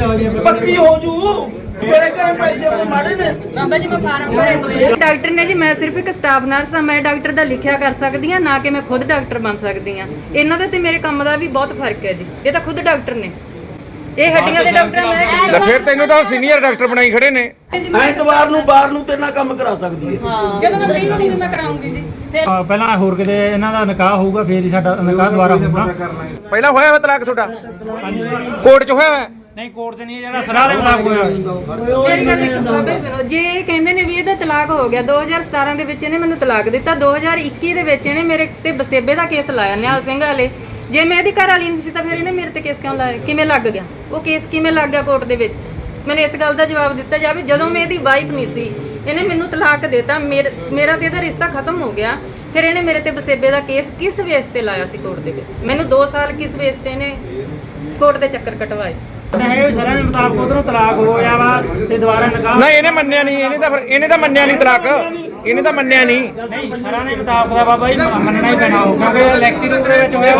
ਹੋ ਪੱਕੀ ਹੋ ਜੂ। ਤੇਰੇ ਘਰੇ ਪੈਸੇ ਉਹਦੇ ਮਾੜੇ ਨੇ। ਬਾਬਾ ਜੀ ਮੈਂ ਫਾਰਮ ਭਰੇ ਹੋਏ ਆ। ਡਾਕਟਰ ਨੇ ਜੀ ਮੈਂ ਸਿਰਫ ਇੱਕ ਸਟਾਫ ਨਰਸ ਆ ਮੈਂ ਡਾਕਟਰ ਦਾ ਲਿਖਿਆ ਕਰ ਸਕਦੀ ਆ ਨਾ ਕਿ ਮੈਂ ਖੁਦ ਡਾਕਟਰ ਬਣ ਸਕਦੀ ਆ। ਇਹਨਾਂ ਦਾ ਤੇ ਮੇਰੇ ਕੰਮ ਦਾ ਵੀ ਬਹੁਤ ਫ਼ਰਕ ਹੈ ਜੀ। ਇਹ ਤਾਂ ਖੁਦ ਡਾਕਟਰ ਨੇ। ਇਹ ਹੱਡੀਆਂ ਦੇ ਡਾਕਟਰ ਆ, ਮੈਂ ਲੈ ਫਿਰ ਤੈਨੂੰ ਤਾਂ ਸੀਨੀਅਰ ਡਾਕਟਰ ਬਣਾਈ ਖੜੇ ਨੇ। ਐਤਵਾਰ ਨੂੰ ਬਾਹਰ ਨੂੰ ਤੇਰੇ ਨਾਲ ਕੰਮ ਕਰਾ ਸਕਦੀ ਹੈ। ਜਦੋਂ ਮੈਂ ਤਰੀਕ ਹੋਣੀ ਮੈਂ ਕਰਾਉਂਗੀ ਜੀ ਫਿਰ ਪਹਿਲਾਂ ਹੋਰ ਕਿਤੇ ਇਹਨਾਂ ਦਾ ਨਿਕਾਹ ਹੋਊਗਾ ਫੇਰ ਹੀ ਸਾਡਾ ਨਿਕਾਹ ਦੁਬਾਰਾ ਹੋਊਗਾ। ਪਹਿਲਾਂ ਹੋਇਆ ਹੋਇਆ ਤਲਾਕ ਤੁਹਾਡਾ? ਕੋਰਟ 'ਚ ਹੋਇਆ ਹੋਇਆ? ਨਹੀਂ, ਕੋਰਟ 'ਚ ਨਹੀਂ, ਜਿਹੜਾ ਸਲਾਹ ਦੇ ਮੁਤਾਬਕ ਹੋਇਆ। ਮੇਰੀ ਗੱਲ ਇੱਕ ਬਾਬੇ ਸੁਣੋ ਜੇ ਇਹ ਕਹਿੰਦੇ ਨੇ ਵੀ ਇਹਦਾ ਤਲਾਕ ਹੋ ਗਿਆ 2017 ਦੇ ਵਿੱਚ ਇਹਨੇ ਮੈਨੂੰ ਤਲਾਕ ਦਿੱਤਾ 2021 ਦੇ ਵਿੱਚ ਇਹਨੇ ਮੇਰੇ ਤੇ ਬਸੇਬੇ ਦਾ ਕੇਸ ਲਾਇਆ, ਨਿਹਾਲ ਸਿੰਘ ਵਾਲੇ। ਜੇ ਮੈਂ ਇਹਦੀ ਘਰ ਵਾਲੀ ਨਹੀਂ ਸੀ ਤਾਂ ਫਿਰ ਇਹਨੇ ਮੇਰੇ ਤੇ ਕੇਸ ਕਿਉਂ ਲਾਇਆ? ਕਿਵੇਂ ਲੱਗ ਗਿਆ? ਉਹ ਕੇਸ ਕਿਵੇਂ ਲੱਗ ਗਿਆ ਕੋਰਟ ਦੇ ਵਿੱਚ? ਮੈਨੂੰ ਇਸ ਗੱਲ ਦਾ ਜਵਾਬ ਦਿੱਤਾ ਜਾਵੇ, ਜਦੋਂ ਮੈਂ ਇਹਦੀ ਵਾਈਫ ਨਹੀਂ ਸੀ, ਇਹਨੇ ਮੈਨੂੰ ਤਲਾਕ ਦਿੱਤਾ, ਮੇਰਾ ਤੇ ਇਹਦਾ ਰਿਸ਼ਤਾ ਖਤਮ ਹੋ ਗਿਆ, ਫਿਰ ਇਹਨੇ ਮੇਰੇ ਤੇ ਬਸੇਬੇ ਦਾ ਕੇਸ ਕਿਸ ਵੇਸ ਤੇ ਲਾਇਆ ਸੀ ਕੋਰਟ ਦੇ ਵਿੱਚ? ਮੈਨੂੰ 2 ਸਾਲ ਕਿਸ ਵੇਸ ਤੇ ਇਹਨੇ ਕੋਰਟ ਦੇ ਚੱਕਰ ਕਟਵਾਏ? ਨਹੀਂ ਦੇ ਮੁਤਾਬਕ ਉਧਰੋਂ ਤਲਾਕ ਹੋ ਗਿਆ ਵਾ ਤੇ ਦੁਬਾਰਾ ਨਿਕਾਹ ਨਹੀਂ ਇਹਨੇ ਮੰਨਿਆ ਨਹੀਂ ਇਹਨੇ ਤਾਂ ਫਿਰ ਇਹਨੇ ਤਾਂ ਮੰਨਿਆ ਨਹੀਂ ਤਲਾਕ। ਇਹਨੇ ਤਾਂ ਮੰਨਿਆ ਨਹੀਂ। ਨਹੀਂ ਸਲਾਹ ਦੇ ਮੁਤਾਬਕ ਦਾ ਬਾਬਾ ਜੀ ਮੰਨਣਾ ਹੀ ਪੈਣਾ ਹੋਊ ਕਿਉਂਕਿ ਇਲੈਕਟ੍ਰਿਕ ਰੂਪ ਦੇ ਵਿੱਚ ਹੋਇਆ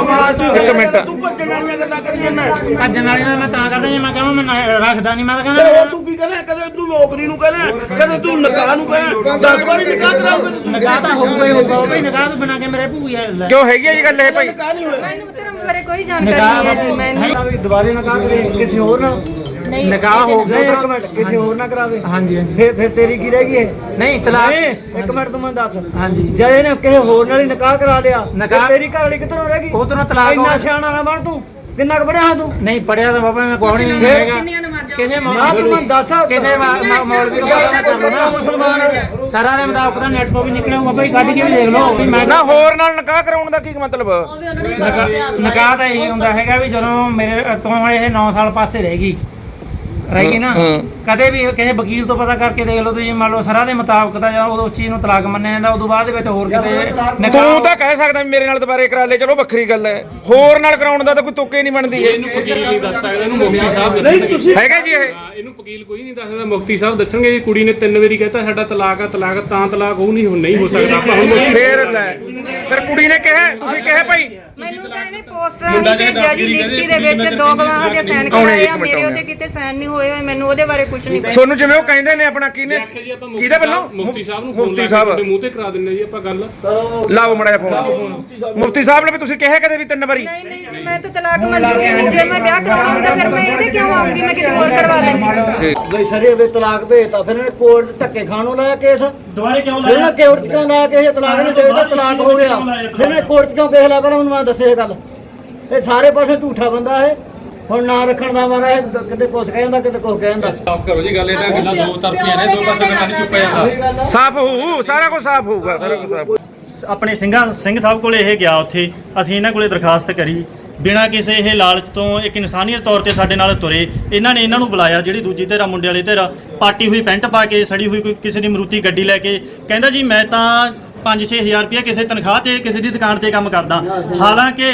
ਇੱਕ ਮਿੰਟ। ਤੂੰ ਭੱਜਣ ਵਾਲੀਆਂ ਗੱਲਾਂ ਕਰੀ ਜਾਂਦਾ ਭੱਜਣ ਵਾਲੀ ਦਾ ਮੈਂ ਤਾਂ ਕਰਦਾ ਜੇ ਮੈਂ ਕਹਾਂ ਮੈਂ ਨਾ- ਰੱਖਦਾ ਨਹੀਂ ਮੈਂ ਤਾਂ ਕਹਿੰਦਾ ਤੂੰ ਕੀ ਕਹਿੰਦਾ ਕਦੇ ਤੂੰ ਨੌਕਰੀ ਨੂੰ ਕਹਿੰਦਾ ਕਦੇ ਤੂੰ ਨਿਕਾਹ ਨੂੰ ਕਹਿੰਦਾ 10 ਵਾਰੀ ਨਿਕਾਹ ਕਰਾਉਂਗਾ ਤੂੰ ਨਿਕਾਹ ਤਾਂ ਹੋਊਗਾ ਹੀ ਹੋਊਗਾ ਉਹ ਵੀ ਨਿਕਾਹ ਤੋਂ ਬਿਨਾਂ ਕੇ ਮੇਰੇ ਭੂਈ ਆ ਲੈ ਕਿਉਂ ਹੈਗੀ ਆ ਇਹ ਗੱਲ ਇਹ ਭਾਈ? ਨਿਕਾਹ ਮੈਨੂੰ ਧਰਮ ਬਾਰੇ ਕੋਈ ਜਾਣਕਾਰੀ ਨਹੀਂ ਹੈ ਜੀ ਮੈਨੂੰ ਦੁਬਾਰੇ ਨਾ ਕਰੇ ਕਿਸੇ ਹੋਰ ਨਾਲ। ਨਹੀਂ ਨਿਕਾਹ ਹੋ ਗਿਆ। ਇੱਕ ਮਿੰਟ ਕਿਸੇ ਹੋਰ ਨਾਲ ਕਰਾਵੇ। ਹਾਂਜੀ ਹਾਂਜੀ। ਫਿਰ ਫਿਰ ਤੇਰੀ ਕੀ ਰਹਿ ਗਈ ਇਹ ਨਹੀਂ ਤਲਾਕ ਇੱਕ ਮਿੰਟ ਤੂੰ ਮੈਨੂੰ ਦੱਸ। ਹਾਂਜੀ। ਜੇ ਇਹਨੇ ਕਿਸੇ ਹੋਰ ਨਾਲ ਹੀ ਨਿਕਾਹ ਕਰਾ ਲਿਆ ਨਿਕਾਹ- ਤੇ ਤੇਰੀ ਘਰ ਵਾਲੀ ਕਿੱਧਰੋਂ ਰਹਿ ਗਈ? ਉਹ ਤੋਂ ਤਲਾਕ ਹੋ ਇੰਨਾ ਗਿਆ। ਸਿਆਣਾ ਨਾ ਬਣ ਤੂੰ। ਕਿੰਨਾ ਕੁ ਪੜਿਆ ਹਾਂ ਤੂੰ? ਨਹੀਂ ਪੜਿਆ ਤਾਂ ਬਾਬਾ ਮੈਂ ਕੋਈ ਨਹੀਂ ਹੈਗਾ। ਕਿੰਨੀਆਂ ਨਮਾਜ਼ਾਂ ਕਿਸੇ ਨਾ ਤੂੰ ਮੈਨੂੰ ਦੱਸ। ਕਿਸੇ ਮਾ- ਮਾ- ਮੌਲਵੀ ਨੂੰ ਪਤਾ ਕਰ ਲਓ ਨਾ। ਮੁਸਲਮਾਨ ਹੈ। ਸਾਰਾ ਦੇ ਮੁਤਾਬਕ ਤਾਂ ਨੈਟ ਤੋਂ ਵੀ ਨਿਕਲਿਆ ਬਾਬਾ ਜੀ ਕੱਢ ਕੇ ਵੀ ਦੇਖ ਲਓ। ਵੀ ਮੈਂ ਨਾ ਹੋਰ ਨਾਲ ਨਿਕਾਹ ਕਰਾਉਣ ਦਾ ਕੀ ਮਤਲਬ? ਨਿਕਾ- ਨਿਕਾਹ ਤਾਂ ਇਹੀ ਹੁੰਦਾ ਹੈਗਾ ਵੀ ਜਦੋਂ ਮੇਰੇ ਤੋਂ ਇਹ 9 ਸਾਲ ਪਾਸੇ ਰਹਿ ਗਈ। ਰਹਿ ਗਈ ਨਾ ਹਾਂ। ਕਦੇ ਵੀ ਕਿਸੇ ਵਕੀਲ ਤੋਂ ਪਤਾ ਕਰਕੇ ਦੇਖ ਲਓ ਤੁਸੀਂ ਮੰਨ ਲਓ ਸਰਾਂ ਦੇ ਮੁਤਾਬਕ ਤਾਂ ਜਦੋਂ ਉਸ ਚੀਜ਼ ਨੂੰ ਤਲਾਕ ਮੰਨਿਆ ਜਾਂਦਾ ਉਦੋਂ ਬਾਅਦ ਦੇ ਵਿੱਚ ਹੋਰ ਕਿਤੇ ਤੂੰ ਨਿਕਾਹ ਤਾਂ ਕਹਿ ਸਕਦਾ ਵੀ ਮੇਰੇ ਨਾਲ ਦੁਬਾਰੇ ਕਰਾ ਲੈ ਚਲੋ ਵੱਖਰੀ ਗੱਲ ਹੈ। ਹੋਰ ਨਾਲ ਕਰਾਉਣ ਦਾ ਤਾਂ ਕੋਈ ਤੁੱਕੇ ਨਹੀਂ ਬਣਦੀ। ਇਹਨੂੰ ਵਕੀਲ ਨਹੀਂ ਦੱਸ ਸਕਦਾ ਇਹਨੂੰ ਮੁਫਤੀ ਸਾਹਿਬ ਨਹੀਂ ਦੱਸਣਗੇ। ਤੁਸੀਂ ਹੈਗਾ ਜੀ ਇਹ। ਹਾਂ, ਇਹਨੂੰ ਵਕੀਲ ਕੋਈ ਨਹੀਂ ਦੱਸਦਾ ਮੁਫਤੀ ਸਾਹਿਬ ਦੱਸਣਗੇ ਜੀ ਕੁੜੀ ਨੇ ਤਿੰਨ ਵਾਰੀ ਕਹਿਤਾ ਸਾਡਾ ਤਲਾਕ ਆ ਤਲਾਕ ਤਾਂ ਤਲਾਕ ਉਹ ਨਹੀਂ ਨਹੀਂ ਹੋ ਸਕਦਾ ਆਪਾਂ ਹੁਣ ਫੇਰ ਲੈ। ਫਿਰ ਕੁੜੀ ਨੇ ਕਿਹਾ ਤੁਸੀਂ ਕਿਹਾ ਭਾਈ? ਮੈਨੂੰ ਤਾਂ ਇਹਨੇ ਪੋਸਟਰਾਂ ਹੀ ਭੇਜਿਆ ਜੀ ਲਿਖਤੀ ਦੇ ਵਿੱਚ ਦੋ ਗਵਾਹਾਂ ਦੇ ਸਾਈਨ ਕਰਾਏ ਆ ਮੇਰੇ। ਉਹਦੇ ਕਿਤੇ ਸਾਈਨ ਨਹੀਂ ਹੋਏ ਹੋਏ ਮੈਨੂੰ ਉਹਦੇ ਬਾਰੇ ਕੁਝ ਨਹੀਂ ਪਤਾ ਸੋਨੂੰ ਜਿਵੇਂ ਉਹ ਕਹਿੰਦੇ ਨੇ ਆਪਣਾ ਕਿਹਨੇ ਆਖਿਆ ਜੀ ਆਪਾਂ ਕਿਹਦੇ ਵੱਲੋਂ? ਮੁਫਤੀ ਸਾਹਿਬ ਨੂੰ ਫੋਨ ਮੁਫਤੀ ਲਾ ਕੇ ਸਾਹਿਬ। ਮੂੰਹ ਤੇ ਕਰਾ ਦਿੰਦੇ ਜੀ ਆਪਾਂ ਗੱਲ। ਲਾਓ ਮੜਾ ਫੋਨ। ਮੁਫਤੀ ਸਾਹਿਬ ਨੇ ਵੀ ਤੁਸੀਂ ਕਿਹਾ ਕਦੇ ਵੀ ਤਿੰਨ ਵਾਰੀ? ਨਹੀਂ ਨਹੀਂ ਜੀ ਮੈਂ ਤਾਂ ਤਲਾਕ ਮਨਜ਼ੂਰੀ ਨਹੀਂ ਜੇ। ਮੈਂ ਵਿਆਹ ਕਰਾਉਣਾ ਹੁੰਦਾ ਫਿਰ ਮੈਂ ਇਹਦੇ ਕਿਉਂ ਆਉਂਗੀ? ਮੈਂ ਕਿਤੇ ਹੋਰ ਕਰਵਾ ਲੈਂਦੀ ਬਈ ਸਰੇ ਵੇ ਤਲਾਕ ਭੇਜਤਾ ਫਿਰ ਇਹਨੇ ਕੋਰਟ ਧੱਕੇ ਖਾਣੋਂ ਲਾਇਆ ਕੇਸ? ਦੁਬਾਰੇ ਕਿਉਂ ਲਾਇਆ? ਇਹਨਾਂ ਕੋਰਟ 'ਚ ਕਿਉਂ ਲਾਇਆ ਕੇਸ? ਤਲਾਕ ਨਹੀਂ ਚਾਹੀਦਾ ਤਲਾਕ ਹੋ ਗਿਆ। ਫਿਰ ਇਹਨੇ ਕੋਰਟ 'ਚ ਕਿਉਂ ਕੇਸ ਲਾਇਆ? ਪਹਿਲਾਂ ਮੈਨੂੰ ਮੈਂ ਦੱਸੇ ਇਹ ਗੱਲ। ਇਹ ਸਾਰੇ ਪਾਸੇ ਝੂਠਾ ਬੰਦਾ ਹੈ ਹੁਣ ਨਾ ਰੱਖਣ ਦਾ ਮਾਰਾ ਇਹ ਕਿਤੇ ਕੁਛ ਕਹਿੰਦਾ ਕਿਤੇ ਕੁਛ ਕਹਿੰਦਾ ਸਾਫ਼ ਕਰੋ ਜੀ ਗੱਲ ਇਹ ਤਾਂ ਗੱਲਾਂ ਦੋ ਤਰਫੀਆਂ ਨੇ ਦੋ ਪਾਸੇ ਗੱਲਾਂ ਨਹੀਂ ਚੁੱਪਿਆ ਜਾਂਦਾ। ਸਾਫ਼ ਹੋਊ ਸਾਰਾ ਕੁਝ ਸਾਫ਼ ਹੋਊਗਾ ਸਾਰਾ ਕੁਝ ਸਾਫ਼ ਆਪਣੇ ਸਿੰਘਾਂ ਸਿੰਘ ਸਾਹਿਬ ਕੋਲੇ ਇਹ ਗਿਆ ਉੱਥੇ ਅਸੀਂ ਇਹਨਾਂ ਕੋਲੇ ਦਰਖਾਸਤ ਕਰੀ ਬਿਨਾਂ ਕਿਸੇ ਇਹ ਲਾਲਚ ਤੋਂ ਇੱਕ ਇਨਸਾਨੀਅਤ ਤੌਰ ਤੇ ਸਾਡੇ ਨਾਲ ਤੁਰੇ ਇਹਨਾਂ ਨੇ ਇਹਨਾਂ ਨੂੰ ਬੁਲਾਇਆ ਜਿਹੜੀ ਦੂਜੀ ਧਿਰ ਮੁੰਡੇ ਵਾਲੀ ਧਿਰ ਪਾਟੀ ਹੋਈ ਪੈਂਟ ਪਾ ਕੇ ਸੜੀ ਹੋਈ ਕੋਈ ਕਿਸੇ ਦੀ ਮਰੂਤੀ ਗੱਡੀ ਲੈ ਕੇ ਕਹਿੰਦਾ ਜੀ ਮੈਂ ਤਾਂ 5-6000 ਰੁਪਇਆ ਕਿਸੇ ਤਨਖਾਹ ਤੇ ਕਿਸੇ ਦੀ ਦੁਕਾਨ ਤੇ ਕੰਮ ਕਰਦਾ। ਹਾਲਾਂਕਿ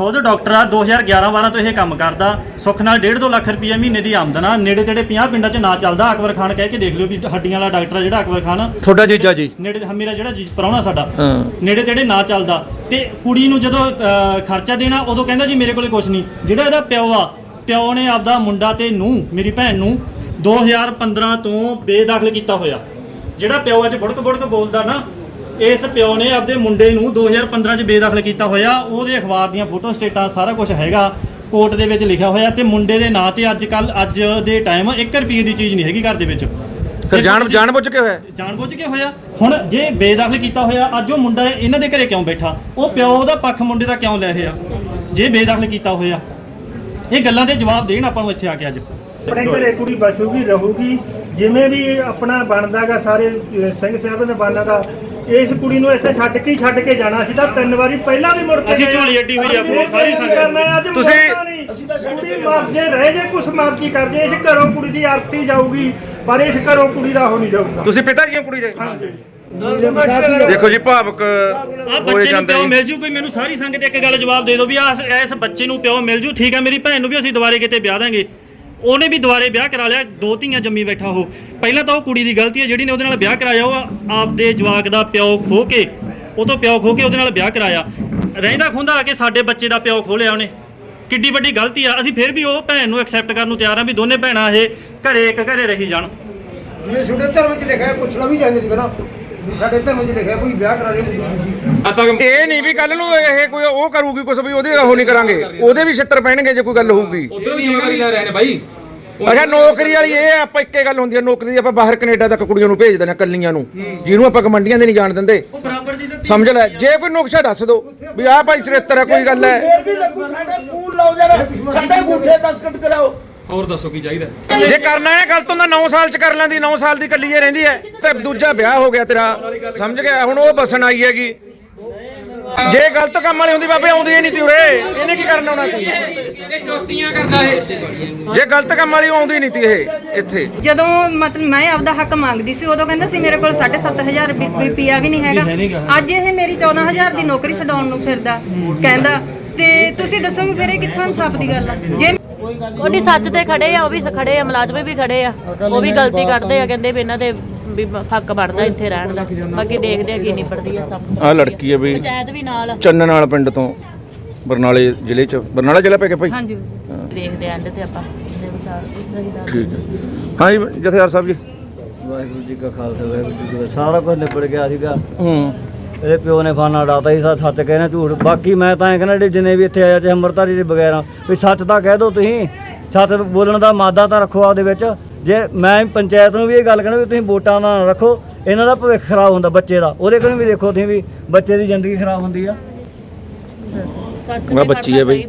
ਖੁਦ ਡਾਕਟਰ ਆ 2011-12 ਤੋਂ ਇਹ ਕੰਮ ਕਰਦਾ। ਸੁੱਖ ਨਾਲ 1.5 ਲੱਖ ਰੁਪਏ ਮਹੀਨੇ ਦੀ ਆਮਦਨ ਆ। ਨੇੜੇ ਤੇੜੇ 50 ਪਿੰਡਾਂ 'ਚ ਨਾ ਚੱਲਦਾ। ਅਕਬਰ ਖਾਨ ਕਹਿ ਕੇ ਦੇਖ ਲਿਓ ਵੀ ਹੱਡੀਆਂ ਵਾਲਾ ਡਾਕਟਰ ਆ ਜਿਹੜਾ ਅਕਬਰ ਖਾਨ। ਤੁਹਾਡਾ ਜੀਜਾ ਜੀ। ਨੇੜੇ ਮੇਰਾ ਜਿਹੜਾ ਜੀ ਪ੍ਰਾਹੁਣਾ ਸਾਡਾ। ਹਾਂ। ਨੇੜੇ ਤੇੜੇ ਨਾ ਚੱਲਦਾ। ਤੇ ਕੁੜੀ ਨੂੰ ਜਦੋਂ ਖਰਚਾ ਦੇਣਾ ਉਦੋਂ ਕਹਿੰਦਾ ਜੀ ਮੇਰੇ ਕੋਲੇ ਕੁਝ ਨਹੀਂ। ਜਿਹੜਾ ਇਹਦਾ ਪਿਓ ਆ ਪਿਓ ਨੇ ਆਪਦਾ ਮੁੰਡਾ ਤੇ ਨੂੰ ਮੇਰੀ ਭੈਣ ਨੂੰ 2015 ਤੋਂ ਬੇਦਖਲ ਕੀਤਾ ਹੋਇਆ। ਜਿਹੜਾ ਪਿਓ ਅੱਜ ਬੁੜਕ ਬੁੜਕ ਬੋਲਦਾ ਨਾ ਇਸ ਪਿਓ ਨੇ ਆਪਦੇ ਮੁੰਡੇ ਨੂੰ 2015 ਚ ਬੇਦਖਲ ਕੀਤਾ ਹੋਇਆ। ਉਹਦੇ ਅਖਬਾਰ ਦੀਆਂ ਫੋਟੋ ਸਟੇਟਾਂ ਸਾਰਾ ਕੁਝ ਹੈਗਾ। ਕੋਰਟ ਦੇ ਵਿੱਚ ਲਿਖਿਆ ਹੋਇਆ ਤੇ ਮੁੰਡੇ ਦੇ ਨਾਂ ਤੇ ਅੱਜ ਕੱਲ ਅੱਜ ਦੇ ਟਾਈਮ 1 ਰੁਪਏ ਦੀ ਚੀਜ਼ ਨਹੀਂ ਹੈਗੀ ਘਰ ਦੇ ਵਿੱਚ। ਫਿਰ ਜਾਣ ਜਾਣ ਬੁੱਝ ਕੇ ਹੋਇਆ? ਜਾਣਬੁੱਝ ਕੇ ਹੋਇਆ। ਹੁਣ ਜੇ ਬੇਦਖਲ ਕੀਤਾ ਹੋਇਆ ਅੱਜ ਉਹ ਮੁੰਡਾ ਇਹਨਾਂ ਦੇ ਘਰੇ ਕਿਉਂ ਬੈਠਾ? ਉਹ ਪਿਓ ਦਾ ਪੱਖ ਮੁੰਡੇ ਦਾ ਕਿਉਂ ਲੈ ਰਿਹਾ ਜੇ ਬੇਦਖਲ ਕੀਤਾ ਹੋਇਆ। ਇਹ ਗੱਲਾਂ ਦੇ ਜਵਾਬ ਦੇਣ ਆਪਾਂ ਨੂੰ ਇੱਥੇ ਆ ਕੇ ਅੱਜ। ਆਪਣੇ ਘਰੇ ਕੁੜੀ ਬਸੂਗੀ ਰਹੂਗੀ। ਜਿਵੇਂ ਵੀ ਆਪਣਾ ਬਣਦਾਗਾ ਸਾਰੇ ਸਿੰਘ ਸਾਹਿਬ ਦੇ ਬਣਦਾਗਾ ਇਸ ਕੁੜੀ ਨੂੰ ਇੱਥੇ ਛੱਡ ਕੇ ਹੀ ਛੱਡ ਕੇ ਜਾਣਾ ਸੀ ਤਾਂ ਤਿੰਨ ਵਾਰੀ ਪਹਿਲਾਂ ਵੀ ਮੁੜ ਕੇ ਅਸੀਂ। ਝੋਲੀ ਅੱਡੀ ਹੋਈ ਆ, ਮੁੜ ਸਾਰੀ ਸੰਗਤ। ਤੁਸੀਂ-। ਕੁੜੀ ਮਰ ਜੇ ਰਹਿ ਜੇ ਕੁਛ ਮਰਜ਼ੀ ਕਰ ਜੇ ਇਸ ਘਰੋਂ ਕੁੜੀ ਦੀ ਆਰਤੀ ਜਾਊਗੀ ਪਰ ਇਸ ਘਰੋਂ ਕੁੜੀ ਦਾ ਹੋ ਨਹੀਂ ਜਾਊਗਾ ਤੁਸੀਂ ਪਿਤਾ ਜੀ ਹੋ ਕੁੜੀ ਦੇ ਹਾਂਜੀ ਦੇਖੋ ਜੀ ਭਾਵਕ ਆ ਬੱਚੇ ਨੂੰ ਪਿਓ ਮਿਲ ਜੂ ਕੋਈ ਮੈਨੂੰ ਸਾਰੀ ਸੰਗਤ ਇੱਕ ਗੱਲ ਜਵਾਬ ਦੇ ਦਿਓ ਵੀ ਆ ਇਸ ਬੱਚੇ ਨੂੰ ਪਿਓ ਮਿਲ ਜੂ ਠੀਕ ਹੈ ਮੇਰੀ ਭੈਣ ਨੂੰ ਵੀ ਅਸੀਂ ਦੁਬਾਰੇ ਕਿਤੇ ਵਿਆਹ ਦਾਂਗੇ ਉਹਨੇ ਵੀ ਦੁਬਾਰੇ ਵਿਆਹ ਕਰਾ ਲਿਆ, ਦੋ ਧੀਆਂ ਜੰਮੀ ਬੈਠਾ ਉਹ। ਪਹਿਲਾਂ ਤਾਂ ਉਹ ਕੁੜੀ ਦੀ ਗਲਤੀ ਹੈ, ਜਿਹੜੀ ਨੇ ਉਹਦੇ ਨਾਲ ਵਿਆਹ ਕਰਾਇਆ, ਉਹ ਆਪਦੇ ਜਵਾਕ ਦਾ ਪਿਓ ਖੋ ਕੇ, ਉਹ ਤੋਂ ਪਿਓ ਖੋ ਕੇ ਉਹਦੇ ਨਾਲ ਵਿਆਹ ਕਰਾਇਆ। ਰਹਿੰਦਾ ਖੁੰਦਾ ਆ ਕੇ ਸਾਡੇ ਬੱਚੇ ਦਾ ਪਿਓ ਖੋਲਿਆ ਉਹਨੇ। ਕਿੱਡੀ ਵੱਡੀ ਗਲਤੀ ਆ। ਅਸੀਂ ਫਿਰ ਵੀ ਉਹ ਭੈਣ ਨੂੰ ਐਕਸੈਪਟ ਕਰਨ ਨੂੰ ਤਿਆਰ ਆ ਵੀ ਦੋਨੇ ਭੈਣਾਂ ਇਹ ਘਰੇ ਇੱਕ ਘਰੇ ਰਹੀ ਜਾਣ। ਜਿਵੇਂ ਤੁਹਾਡੇ ਧਰਮ 'ਚ ਲਿਖਿਆ, ਪੁੱਛਣਾ ਵੀ ਚਾਹੀਦਾ ਸੀ ਨਾ ਸਾਡੇ ਧਰਮ 'ਚ ਲਿਖਿਆ ਕੋਈ ਵਿਆਹ ਕਰਾ ਲਈ ਇਹ ਨਹੀਂ ਵੀ ਕੱਲ ਨੂੰ ਇਹ ਕੋਈ ਉਹ ਕਰੂਗੀ ਕੁਛ ਵੀ ਉਹਦੇ ਉਹ ਨਹੀਂ ਕਰਾਂਗੇ। ਉਹਦੇ ਵੀ ਛਿੱਤਰ ਪੈਣਗੇ ਜੇ ਕੋਈ ਗੱਲ ਹੋਊਗੀ। ਉਧਰ ਵੀ ਜ਼ਿੰਮੇਵਾਰੀ ਲੈ ਰਹੇ ਨੇ ਬਾਈ। ਅੱਛਾ ਨੌਕਰੀ ਵਾਲੀ ਇਹ ਆ, ਆਪਾਂ ਇੱਕੇ ਗੱਲ ਹੁੰਦੀ ਹੈ ਨੌਕਰੀ ਦੀ ਆਪਾਂ ਬਾਹਰ ਕੈਨੇਡਾ ਤੱਕ ਕੁੜੀਆਂ ਨੂੰ ਭੇਜ ਦਿੰਦੇ ਕੱਲੀਆਂ ਨੂੰ। ਜਿਹਨੂੰ ਆਪਾਂ ਕਮੰਡੀਆਂ ਦੇ ਨਹੀਂ ਜਾਣ ਦਿੰਦੇ। ਸਮਝ ਲੈ ਜੇ ਕੋਈ ਨੁਕਸਾ ਦੱਸ ਦੋ ਵੀ ਆਹ ਭਾਈ ਚਰਿੱਤਰ ਹੈ ਕੋਈ ਗੱਲ ਹੈ। ਫੇਰ ਵੀ ਲੱਗੂ ਸਾਡੇ ਫੋਨ ਲਾਓ ਜਰਾ ਸਾਡੇ ਅੰਗੂਠੇ ਦਸਖਤ ਕਰਾਓ। ਹੋਰ ਦੱਸੋ ਕੀ ਚਾਹੀਦਾ? ਜੇ ਕਰਨਾ ਹੈ ਗੱਲ ਤੋਂ ਤਾਂ 9 ਸਾਲ ਚ ਕਰ ਲੈਂਦੀ 9 ਸਾਲ ਦੀ ਕੱਲੀ ਇਹ ਰਹਿੰਦੀ ਹੈ ਤੇ ਦੂਜਾ ਵਿਆਹ ਹੋ ਗਿਆ ਤੇਰਾ। ਸਮਝ ਗਿਆ? ਹੁਣ ਉਹ ਬਸਣ ਆਈ ਹੈਗੀ। ਜੇ ਗਲਤ ਕੰਮ ਵਾਲੀ ਹੁੰਦੀ ਬਾਬੇ ਆਉਂਦੀ ਹੀ ਨਹੀਂ ਤੀ ਉਰੇ। ਇਹਨੇ ਕੀ ਕਰਨਾ ਹੋਣਾ ਸੀ ਇਹ ਚੋਸਤੀਆਂ ਕਰਦਾ ਇਹ। ਜੇ ਗਲਤ ਕੰਮ ਵਾਲੀ ਆਉਂਦੀ ਨਹੀਂ ਤੀ ਇਹ ਇੱਥੇ। ਜਦੋਂ ਮਤਲਬ ਮੈਂ ਆਪਦਾ ਹੱਕ ਮੰਗਦੀ ਸੀ ਉਦੋਂ ਕਹਿੰਦਾ ਸੀ ਮੇਰੇ ਕੋਲ 7500 ਰੁਪਿਆ ਵੀ ਨਹੀਂ ਹੈਗਾ। ਅੱਜ ਇਹ ਮੇਰੀ 14000 ਦੀ ਨੌਕਰੀ ਛਡਾਉਣ ਨੂੰ ਫਿਰਦਾ ਕਹਿੰਦਾ। ਤੇ ਤੁਸੀਂ ਦੱਸੋ ਵੀ ਫਿਰ ਇਹ ਕਿੱਥੋਂ ਇਨਸਾਫ ਦੀ ਗੱਲ ਆ? ਜੇ ਉਹਦੀ ਸੱਚ ਤੇ ਖੜੇ ਆ ਉਹ ਵੀ ਖੜੇ ਆ ਮੁਲਾਜ਼ਮ ਵੀ ਖੜੇ ਆ। ਉਹ ਵੀ ਗਲਤੀ ਕਰਦੇ ਆ ਕਹਿੰਦੇ ਵੀ ਇਹਨਾਂ ਦੇ ਵੀ ਹੱਕ ਬਣਦਾ ਇੱਥੇ ਰਹਿਣ ਦਾ। ਬਾਕੀ ਦੇਖਦੇ ਆ ਕੀ ਨਿਬੜਦੀ ਆ ਸਭ। ਆ ਲੜਕੀ ਹੈ ਵੀ ਪੰਚਾਇਤ ਵੀ ਨਾਲ ਆ। ਚੰਨਣ ਵਾਲਾ ਪਿੰਡ ਤੋਂ ਬਰਨਾਲੇ ਜ਼ਿਲ੍ਹੇ ਚ ਬਰਨਾਲਾ ਜ਼ਿਲ੍ਹਾ ਪੈ ਕੇ ਭਾਈ? ਹਾਂਜੀ ਦੇਖਦੇ ਆਂ ਤੇ ਆਪਾਂ। ਇਹਦੇ ਵਿਚਾਰ ਕਿੱਦਾਂ ਦੀ ਗੱਲ ਠੀਕ ਹੈ। ਹਾਂ ਜੀ ਜਥੇਦਾਰ ਸਾਹਿਬ ਜੀ। ਵਾਹਿਗੁਰੂ ਜੀ ਕਾ ਖਾਲਸਾ ਵਾਹਿਗੁਰੂ ਜੀ ਕੀ ਫਤਿਹ। ਸਾਰਾ ਕੁਝ ਨਿਬੜ ਗਿਆ ਸੀਗਾ। ਹੂੰ। ਇਹਦੇ ਪਿਓ ਨੇ ਫਾਨਾ ਡਾਤਾ ਸੀ ਸੱਚ ਕਹਿਣਾ ਝੂਠ। ਬਾਕੀ ਮੈਂ ਤਾਂ ਇਹ ਕਹਿੰਦਾ ਜਿਹੜੇ ਜਿੰਨੇ ਵੀ ਇੱਥੇ ਆਇਆ ਤੇ ਅੰਮ੍ਰਿਤਧਾਰੀ ਦੇ ਬਗੈਰਾ ਵੀ ਸੱਚ ਤਾਂ ਕਹਿ ਦਿਓ ਤੁਸੀਂ। ਸੱਚ ਬੋਲਣ ਦਾ ਮਾਦਾ ਤਾਂ ਰੱਖੋ ਆਪਦੇ ਵਿੱਚ। ਜੇ ਮੈਂ ਪੰਚਾਇਤ ਨੂੰ ਵੀ ਇਹ ਗੱਲ ਕਹਿਣਾ ਵੀ ਤੁਸੀਂ ਵੋਟਾਂ ਨਾ ਰੱਖੋ ਇਹਨਾਂ ਦਾ ਭਵਿੱਖ ਖਰਾਬ ਹੁੰਦਾ ਬੱਚੇ ਦਾ। ਉਹਦੇ ਕੋਲ ਵੀ ਦੇਖੋ ਤੁਸੀਂ ਵੀ ਬੱਚੇ ਦੀ ਜ਼ਿੰਦਗੀ ਖਰਾਬ ਹੁੰਦੀ ਆ। ਸੱਚ ਮੈਂ ਬੱਚੀ ਹੈ ਬਈ।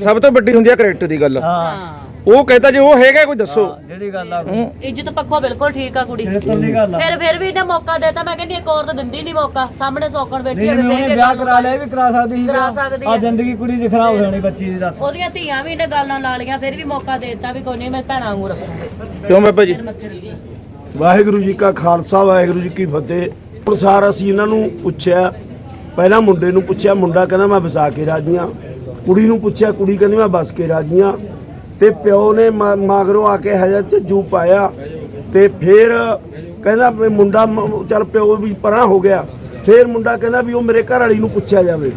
ਸਭ ਤੋਂ ਵੱਡੀ ਹੁੰਦੀ ਹੈ ਕਰੈਕਟਰ ਦੀ ਗੱਲ। ਹਾਂ। ਉਹ ਕਹਿੰਦਾ ਜੇ ਉਹ ਹੈਗਾ ਕੋਈ ਦੱਸੋ। ਜਿਹੜੀ ਗੱਲ ਆ। ਇੱਜ਼ਤ ਪੱਖੋਂ ਬਿਲਕੁਲ ਠੀਕ ਆ ਕੁੜੀ। ਚਿੱਤਰ ਦੀ ਗੱਲ ਆ। ਫਿਰ ਫਿਰ ਵੀ ਇਹਨੇ ਮੌਕਾ ਦੇਤਾ ਮੈਂ ਕਹਿੰਦੀ ਇੱਕ ਔਰਤ ਦਿੰਦੀ ਨਹੀਂ ਮੌਕਾ ਸਾਹਮਣੇ ਸੌਕਣ ਬੈਠੀ ਨਹੀਂ ਹੋਵੇ ਨਹੀਂ ਬਹਿ ਉਹਨੇ ਵਿਆਹ ਕਰਾ ਲਿਆ ਇਹ ਵੀ ਕਰਾ ਸਕਦੀ ਸੀ ਕਰਾ ਸਕਦੀ ਆ। ਜ਼ਿੰਦਗੀ ਕੁੜੀ ਦੀ ਖਰਾਬ ਹੋ ਜਾਣੀ ਬੱਚੀ ਦੀ ਦੱਸ। ਉਹਦੀਆਂ ਧੀਆਂ ਵੀ ਇਹਨੇ ਗੱਲ ਨਾਲ ਲਾ ਲਈਆਂ ਫਿਰ ਵੀ ਮੌਕਾ ਦੇਤਾ ਵੀ ਕੋਈ ਨਹੀਂ ਮੈਂ ਭੈਣਾਂ ਵਾਂਗੂ ਰੱਖੂੰਗੀ। ਕਿਉਂ ਬਾਬਾ ਜੀ? ਫਿਰ ਮੱਥੇ ਲੱਗੀ ਵਾਹਿਗੁਰੂ ਜੀ ਕਾ ਖਾਲਸਾ ਵਾਹਿਗੁਰੂ ਜੀ ਕੀ ਫਤਿਹ। ਹੁਣ ਸਾਰ ਅਸੀਂ ਇਹਨਾਂ ਨੂੰ ਪੁੱਛਿਆ ਪਹਿਲਾਂ ਮੁੰਡੇ ਨੂੰ ਪੁੱਛਿਆ ਮੁੰਡਾ ਕਹਿੰਦਾ ਮੈਂ ਵਸਾ ਕੇ ਰਾਜੀਆਂ ਕੁੜੀ ਨੂੰ ਪੁੱਛਿਆ ਕੁੜੀ ਕਹਿੰਦੀ ਮੈਂ ਬਸ ਕੇ ਰਾਜੀਆਂ ਤੇ ਪਿਓ ਨੇ ਮਗਰੋਂ ਆ ਕੇ ਹਜਾ ਝੱਜੂ ਪਾਇਆ ਤੇ ਫਿਰ ਕਹਿੰਦਾ ਵੀ ਮੁੰਡਾ ਚੱਲ ਪਿਓ ਵੀ ਪਰਾਂ ਹੋ ਗਿਆ। ਫਿਰ ਮੁੰਡਾ ਕਹਿੰਦਾ ਵੀ ਉਹ ਮੇਰੇ ਘਰ ਵਾਲੀ ਨੂੰ ਪੁੱਛਿਆ ਜਾਵੇ।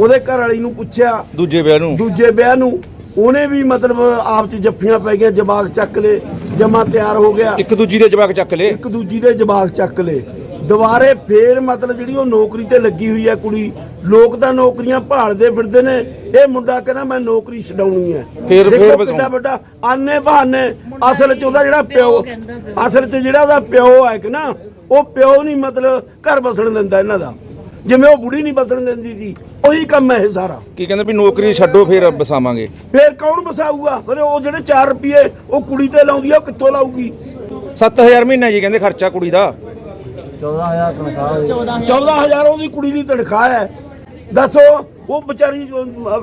ਉਹਦੇ ਘਰ ਵਾਲੀ ਨੂੰ ਪੁੱਛਿਆ। ਦੂਜੇ ਵਿਆਹ ਨੂੰ? ਦੂਜੇ ਵਿਆਹ ਨੂੰ। ਉਹਨੇ ਵੀ ਮਤਲਬ ਆਪ ਚ ਜੱਫੀਆਂ ਪੈ ਗਈਆਂ ਜਵਾਕ ਚੱਕ ਲੇ ਜਮਾ ਤਿਆਰ ਹੋ ਗਿਆ। ਇੱਕ ਦੂਜੀ ਦੇ ਜਵਾਕ ਚੱਕ ਲਏ? ਇੱਕ ਦੂਜੀ ਦੇ ਜਵਾਕ ਚੱਕ ਲੇ ਦੁਬਾਰੇ ਫੇਰ ਮਤਲਬ ਜਿਹੜੀ ਉਹ ਨੌਕਰੀ ਤੇ ਲੱਗੀ ਹੋਈ ਹੈ ਕੁੜੀ ਲੋਕ ਤਾਂ ਨੌਕਰੀਆਂ ਭਾਲਦੇ ਫਿਰਦੇ ਨੇ ਇਹ ਮੁੰਡਾ ਕਹਿੰਦਾ ਮੈਂ ਨੌਕਰੀ ਛਡਾਉਣੀ ਹੈ ਫੇਰ- ਦੇਖੋ ਫੇਰ ਕਿੰਨਾ ਬਸਾਉਂ। ਵੱਡਾ ਆਨੇ ਬਹਾਨੇ ਅਸਲ ਚ ਉਹਦਾ ਜਿਹੜਾ ਪਿਓ ਅਸਲ ਚ ਜਿਹੜਾ ਉਹਦਾ ਪਿਓ ਹੈ ਕਿ ਨਾ ਉਹ ਪਿਓ ਨਹੀਂ ਮਤਲਬ ਘਰ ਬਸਣ ਦਿੰਦਾ ਇਹਨਾਂ ਦਾ। ਜਿਵੇਂ ਉਹ ਬੁੜੀ ਨਹੀਂ ਬਸਣ ਦਿੰਦੀ ਸੀ ਉਹੀ ਕੰਮ ਹੈ ਇਹ ਸਾਰਾ। ਕੀ ਕਹਿੰਦੇ ਵੀ ਨੌਕਰੀ ਛੱਡੋ ਫਿਰ ਬਸਾਵਾਂਗੇ। ਫੇਰ ਕੌਣ ਬਸਾਊਗਾ? ਫਿਰ ਉਹ ਜਿਹੜੇ 4 ਰੁਪਏ ਉਹ ਕੁੜੀ ਤੇ ਲਾਉਂਦੀ ਆ ਉਹ ਕਿੱਥੋਂ ਲਾਊਗੀ? 7000 ਮਹੀਨਾ ਜੀ ਕਹਿੰਦੇ ਖਰਚਾ ਕੁੜੀ ਦਾ। 14000 ਤਨਖਾਹ ਹੋਈ। 14000 ਉਹਦੀ ਕੁੜੀ ਦੀ ਤਨਖਾਹ ਹੈ। ਦੱਸੋ ਉਹ ਵਿਚਾਰੀ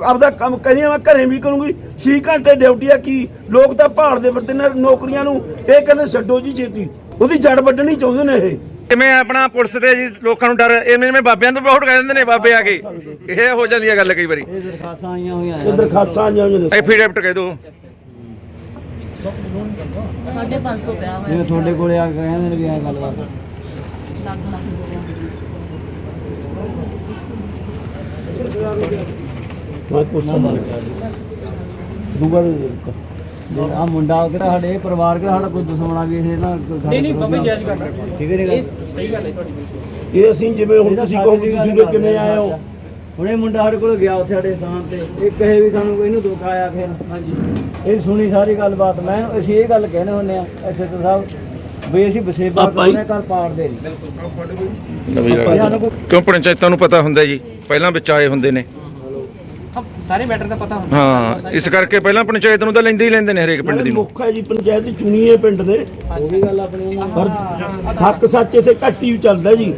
ਆਪਦਾ ਕੰਮ ਕਹਿੰਦੀ ਆ, ਮੈਂ ਘਰੇ ਵੀ ਕਰੂੰਗੀ। 6 ਘੰਟੇ ਡਿਊਟੀ ਆ ਕੀ? ਲੋਕ ਤਾਂ ਭਾਲਦੇ ਫਿਰਦੇ ਨੇ ਨੌਕਰੀਆਂ ਨੂੰ। ਇਹ ਕਹਿੰਦੇ ਛੱਡੋ ਜੀ ਛੇਤੀ। ਉਹਦੀ ਜੜ ਵੱਢਣੀ ਚਾਹੁੰਦੇ ਨੇ ਇਹ। ਕਿਵੇਂ ਆਪਣਾ ਪੁਲਿਸ ਤੇ ਜੀ ਲੋਕਾਂ ਨੂੰ ਡਰ? ਇਹ ਜਿਵੇਂ ਬਾਬਿਆਂ ਤੋਂ ਬਹੁਤ ਕਹਿ ਦਿੰਦੇ ਨੇ ਬਾਬੇ ਆ ਕੇ। ਇਹ ਹੋ ਜਾਂਦੀ ਹੈ ਗੱਲ ਕਈ ਵਾਰੀ। ਇਹ ਦਰਖਾਸਤਾਂ ਆਈਆਂ ਹੋਈਆਂ ਇਹ ਦਰਖਾਸਤਾਂ ਆਈਆਂ ਹੋਈਆਂ ਨੇ। ਐਫੀਡੈਵਿਟ ਕਹਿ ਦੋ। 550 ਪਿਆ ਹੋਇਆ ਤੁਹਾਡੇ ਕੋਲੇ ਆ ਕੇ ਕਹਿੰਦੇ ਨੇ ਵੀ ਇਹ ਗੱਲਬਾਤ। ਮੈਂ ਪੁੱਛਾਂ ਦੂਗਾ ਦੇ ਆ ਮੁੰਡਾ ਕਿਹੜਾ ਸਾਡੇ ਪਰਿਵਾਰ ਕਿਹੜਾ ਸਾਡਾ ਕੋਈ ਦੁਸ਼ਮਣਾ ਵੀ ਇਹ ਨਾ ਨਹੀਂ ਨਹੀਂ ਬਾਬਾ ਜਾਇਜ਼ ਕਰ ਠੀਕ ਹੈ ਨਹੀਂ ਗੱਲ ਇਹ ਅਸੀਂ ਜਿਵੇਂ ਹੁਣ ਤੁਸੀਂ ਕਹੋ ਤੁਸੀਂ ਕਿਵੇਂ ਆਏ ਹੋ ਹੁਣ ਮੁੰਡਾ ਸਾਡੇ ਕੋਲ ਗਿਆ ਉੱਥੇ ਸਾਡੇ ਸਥਾਨ ਤੇ ਇਹ ਕਹੇ ਵੀ ਸਾਨੂੰ ਇਹਨੂੰ ਧੋਖਾ ਆਇਆ ਫਿਰ ਹਾਂਜੀ ਇਹ ਸੁਣੀ ਸਾਰੀ ਗੱਲਬਾਤ, ਮੈਂ ਅਸੀਂ ਇਹ ਗੱਲ ਕਹਿਣੇ ਹੁੰਨੇ ਆ ਐਸਐਚਓ ਸਾਹਿਬ ਵੀ ਅਸੀਂ ਬਸੇਬਾ ਆਪਾਂ ਹੀ- ਕਰਨੇ ਘਰ ਪਾੜਦੇ ਨਹੀਂ। ਸਾਨੂੰ ਕੋਈ ਕਿਉਂ ਪੰਚਾਇਤਾਂ ਨੂੰ ਪਤਾ ਹੁੰਦਾ ਜੀ? ਪਹਿਲਾਂ ਵਿੱਚ ਆਏ ਹੁੰਦੇ ਨੇ। ਸਾਰੇ ਮੈਟਰ ਦਾ ਪਤਾ ਹੁੰਦਾ। ਹਾਂ ਇਸ ਕਰਕੇ ਪਹਿਲਾਂ ਪੰਚਾਇਤ ਨੂੰ ਤਾਂ ਲੈਂਦੇ ਹੀ ਲੈਂਦੇ ਨੇ ਹਰੇਕ ਪਿੰਡ ਦੀ ਨੂੰ। ਮੁੱਖ ਹੈ ਜੀ ਪੰਚਾਇਤ ਚੁਣੀ ਹੈ ਪਿੰਡ ਨੇ। ਉਹ ਵੀ ਗੱਲ ਆਪਣੀ ਪਰ ਹੱਕ ਸੱਚ ਇਸੇ ਘੱਟ ਹੀ ਚੱਲਦਾ ਜੀ।